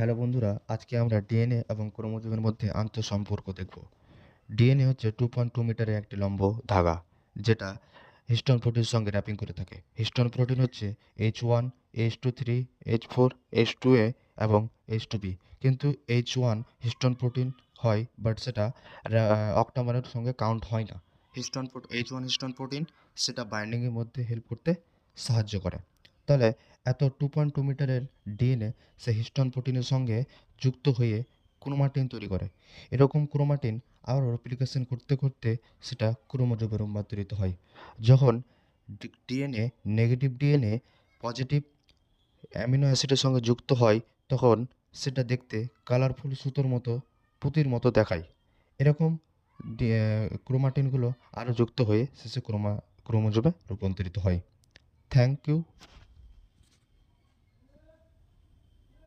Hello বন্ধুরা, আজকে আমরা ডিএনএ এবং ক্রোমোজোমের মধ্যে আন্তঃসম্পর্ক দেখব। ডিএনএ হচ্ছে টু পয়েন্ট টু মিটারের একটি লম্ব ধাগা, যেটা হিস্টন প্রোটিনের সঙ্গে র্যাপিং করে থাকে। হিস্টন প্রোটিন হচ্ছে H one H two three H four H two A এবং এইচ টু বি কিন্তু এইচ ওয়ান হিস্টোন প্রোটিন হয় বাট সেটা অক্টামারের সঙ্গে কাউন্ট হয় না। Histone H one histone protein, সেটা বাইন্ডিংয়ের মধ্যে হেল্প করতে সাহায্য করে। তাহলে এত টু পয়েন্ট টু মিটারের ডিএনএ সে হিস্টন প্রোটিনের সঙ্গে যুক্ত হয়ে ক্রোমাটিন তৈরি করে। এরকম ক্রোমাটিন আবার রেপ্লিকেশন করতে করতে সেটা ক্রোমোজোমে রূপান্তরিত হয়। যখন DNA negative DNA positive amino অ্যাসিডের সঙ্গে যুক্ত হয়, তখন সেটা দেখতে কালারফুল সুতোর মতো, পুঁতির মতো দেখায়। এরকম ক্রোমাটিনগুলো আরও যুক্ত হয়ে শেষে ক্রোমা ক্রোমোজোমে রূপান্তরিত হয়। Thank you